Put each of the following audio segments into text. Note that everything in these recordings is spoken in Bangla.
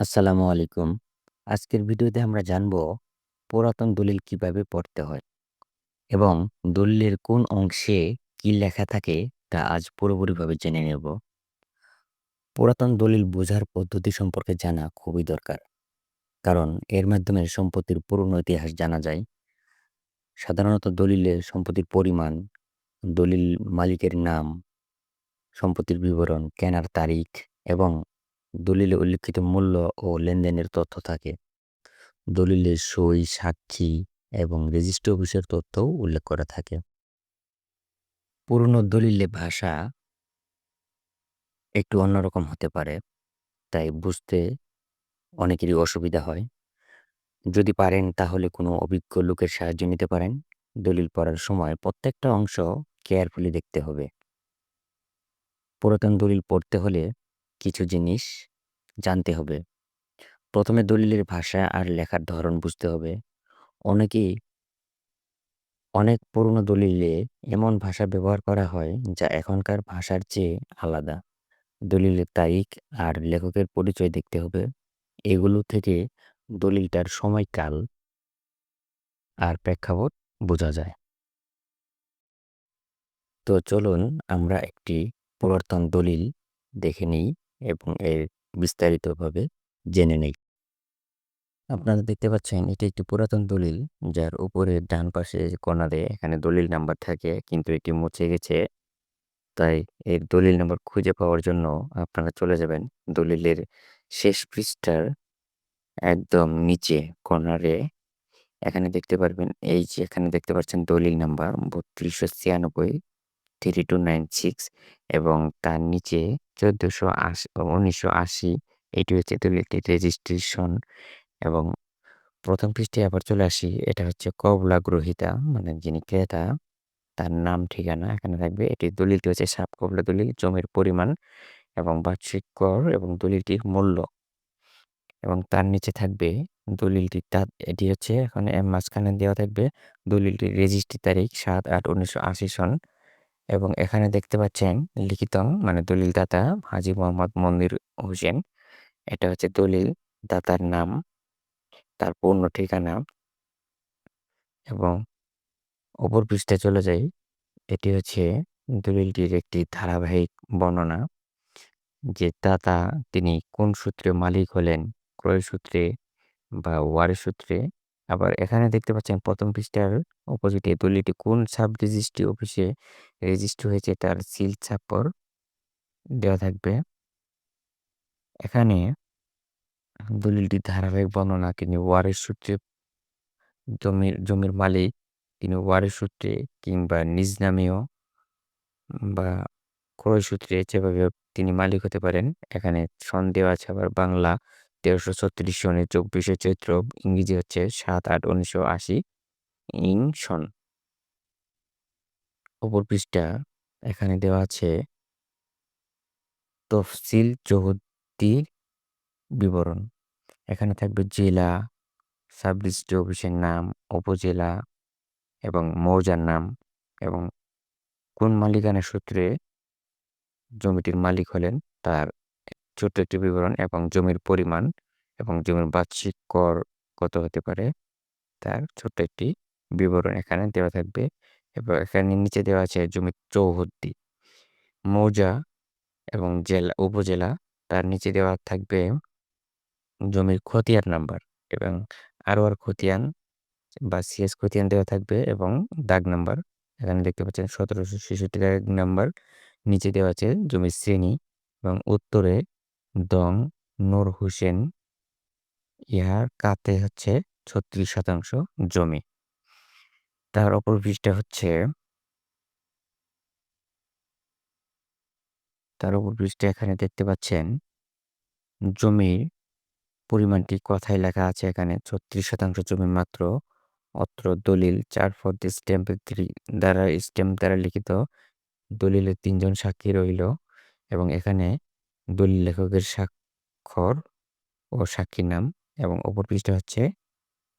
আসসালামু আলাইকুম। আজকের ভিডিওতে আমরা জানব পুরাতন দলিল কীভাবে পড়তে হয় এবং দলিলের কোন অংশে কি লেখা থাকে তা আজ পুরোপুরিভাবে জেনে নেব। পুরাতন দলিল বোঝার পদ্ধতি সম্পর্কে জানা খুবই দরকার। কারণ এর মাধ্যমে সম্পত্তির পুরনো ইতিহাস জানা যায়। সাধারণত দলিলে সম্পত্তির পরিমাণ, দলিল মালিকের নাম, সম্পত্তির বিবরণ, কেনার তারিখ এবং দলিলে উল্লিখিত মূল্য ও লেনদেনের তথ্য থাকে। দলিলে সই, সাক্ষী এবং রেজিস্ট্রি অফিসের তথ্যও উল্লেখ করা থাকে। পুরনো দলিলে ভাষা একটু অন্যরকম হতে পারে, তাই বুঝতে অনেকেরই অসুবিধা হয়। যদি পারেন তাহলে কোনো অভিজ্ঞ লোকের সাহায্য নিতে পারেন। দলিল পড়ার সময় প্রত্যেকটা অংশ কেয়ারফুলি দেখতে হবে। পুরাতন দলিল পড়তে হলে কিছু জিনিস জানতে হবে। প্রথমে দলিলের ভাষা আর লেখার ধরন বুঝতে হবে। অনেকেই অনেক পুরনো দলিলে এমন ভাষা ব্যবহার করা হয় যা এখনকার ভাষার চেয়ে আলাদা। দলিলের তারিখ আর লেখকের পরিচয় দেখতে হবে। এগুলো থেকে দলিলটার সময়কাল আর প্রেক্ষাপট বোঝা যায়। তো চলুন আমরা একটি পুরাতন দলিল দেখে নিই এবং এর বিস্তারিতভাবে জেনে নেই। আপনারা দেখতে পাচ্ছেন, এটি একটি পুরাতন দলিল, যার উপরে ডান পাশে কোণারে এখানে দলিল নাম্বার থাকে, কিন্তু এটি মুছে গেছে। তাই এর দলিল নাম্বার খুঁজে পাওয়ার জন্য আপনারা চলে যাবেন দলিলের শেষ পৃষ্ঠার একদম নিচে কর্নারে। এখানে দেখতে পারবেন, এই যে এখানে দেখতে পাচ্ছেন দলিল নাম্বার বত্রিশশো ছিয়ানব্বই। থ্রি টু নাইন সিক্স এবং তার নিচে চোদ্দোশো আশি, উনিশশো আশি, এটি হচ্ছে দলিলটির রেজিস্ট্রেশন এবং প্রথম পৃষ্ঠে আবার চলে আসি, এটা হচ্ছে কবলা গ্রহিতা মানে যিনি ক্রেতা, তার নাম, ঠিকানা এখানে থাকবে এটি দলিলটি হচ্ছে সাপ কবলা দলিল, জমির পরিমাণ এবং বার্ষিক কর এবং দলিলটির মূল্য। এবং তার নিচে থাকবে দলিলটি, তার, এটি হচ্ছে এখানে মাঝখানে দেওয়া থাকবে দলিলটির রেজিস্ট্রি তারিখ সাত আট উনিশশো আশি সন। এবং এখানে দেখতে পাচ্ছেন লিখিত মানে দলিল দাতা হাজি মোহাম্মদ মনির হোসেন। এটা হচ্ছে দলিল দাতার নাম, তার পূর্ণ ঠিকানা এবং অপর পৃষ্ঠে চলে যাই, এটি হচ্ছে দলিলটির একটি ধারাবাহিক বর্ণনা যে দাতা তিনি কোন সূত্রে মালিক হলেন, ক্রয় সূত্রে বা ওয়ারের সূত্রে আবার এখানে দেখতে পাচ্ছেন প্রথম পৃষ্ঠার অপোজিটে দলিলটি কোন সাব রেজিস্ট্রি অফিসে রেজিস্ট্রি হয়েছে তার সিল ছাপ্পর দেওয়া থাকবে। এখানে দলিলটির ধারাবাহিক বর্ণনা, তিনি ওয়ারের সূত্রে জমির জমির মালিক, তিনি ওয়ারের সূত্রে কিংবা নিজ নামেও বা ক্রয় সূত্রে যেভাবে তিনি মালিক হতে পারেন, এখানে সন দেওয়া আছে আবার বাংলা তেরোশো ছত্রিশ সনে চব্বিশে চৈত্র, ইংরেজি হচ্ছে সাত আট উনিশশো আশি, ইং সন অপর পৃষ্ঠা এখানে দেওয়া আছে তফসিল চৌহদ্দির বিবরণ। এখানে থাকবে জেলা সাব রেজিস্ট্রি অফিসের নাম, উপজেলা এবং মৌজার নাম এবং কোন মালিকানা সূত্রে জমিটির মালিক হলেন তার ছোট্ট একটি বিবরণ এবং জমির পরিমাণ এবং জমির বার্ষিক কর কত হতে পারে, তার ছোট্ট একটি বিবরণ এখানে দেওয়া থাকবে এবং এখানে নিচে দেওয়া আছে জমির চৌহদ্দি। মৌজা এবং জেলা, উপজেলা, তার নিচে দেওয়া থাকবে জমির খতিয়ান নাম্বার এবং আরও আর খতিয়ান বা সিএস খতিয়ান দেওয়া থাকবে এবং দাগ নাম্বার। এখানে দেখতে পাচ্ছেন সতেরোশো ছেষট্টি দাগ নাম্বার। নিচে দেওয়া আছে জমির শ্রেণি এবং উত্তরে দং নূর হোসেন। ইহার কাতে হচ্ছে ছত্রিশ শতাংশ জমি। তার অপর পৃষ্ঠা হচ্ছে তার উপর পৃষ্ঠে এখানে দেখতে পাচ্ছেন। জমির পরিমাণটি কথায় লেখা আছে এখানে ছত্রিশ শতাংশ জমি মাত্র। অত্র দলিল চার ফর্দি স্ট্যাম্প দ্বারা স্ট্যাম্প দ্বারা লিখিত। দলিলের তিনজন সাক্ষী রইল এবং এখানে দলিল লেখকের স্বাক্ষর ও সাক্ষীর নাম এবং অপর পৃষ্ঠা হচ্ছে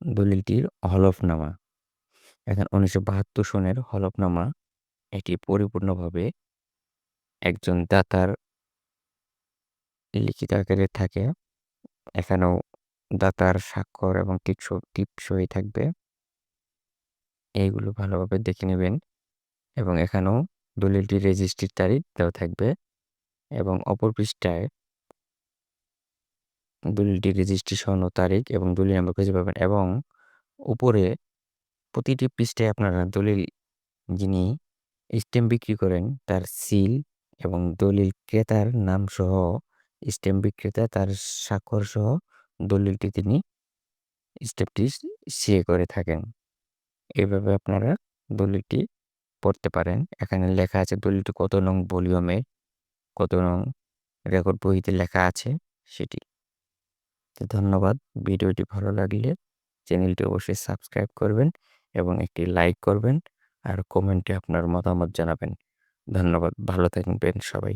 দলিলটির হলফনামা। এখন উনিশশো বাহাত্তর সনের হলফনামা এটি পরিপূর্ণভাবে একজন দাতার লিখিত আকারে থাকে। এখানেও দাতার স্বাক্ষর এবং টিপস টিপসই থাকবে। এইগুলো ভালোভাবে দেখে নেবেন এবং এখানেও দলিলটির রেজিস্ট্রির তারিখ দেওয়া থাকবে। এবং অপর পৃষ্ঠায় দলিলটির রেজিস্ট্রেশন ও তারিখ এবং দলিল নাম্বার খুঁজে পাবেন এবং উপরে প্রতিটি পৃষ্ঠায় আপনারা দলিল যিনি স্ট্যাম্প বিক্রি করেন তার সিল এবং দলিল ক্রেতার নাম সহ স্ট্যাম্প বিক্রেতা তার স্বাক্ষর সহ দলিলটি তিনি স্টেপটি সে করে থাকেন। এইভাবে আপনারা দলিলটি পড়তে পারেন। এখানে লেখা আছে দলিলটি কত নং ভলিউমে কত নং রেকর্ড বইতে লেখা আছে সেটি। তো ধন্যবাদ, ভিডিওটি ভালো লাগলে চ্যানেলটি অবশ্যই সাবস্ক্রাইব করবেন এবং একটি লাইক করবেন আর কমেন্টে আপনার মতামত জানাবেন। ধন্যবাদ, ভালো থাকবেন সবাই।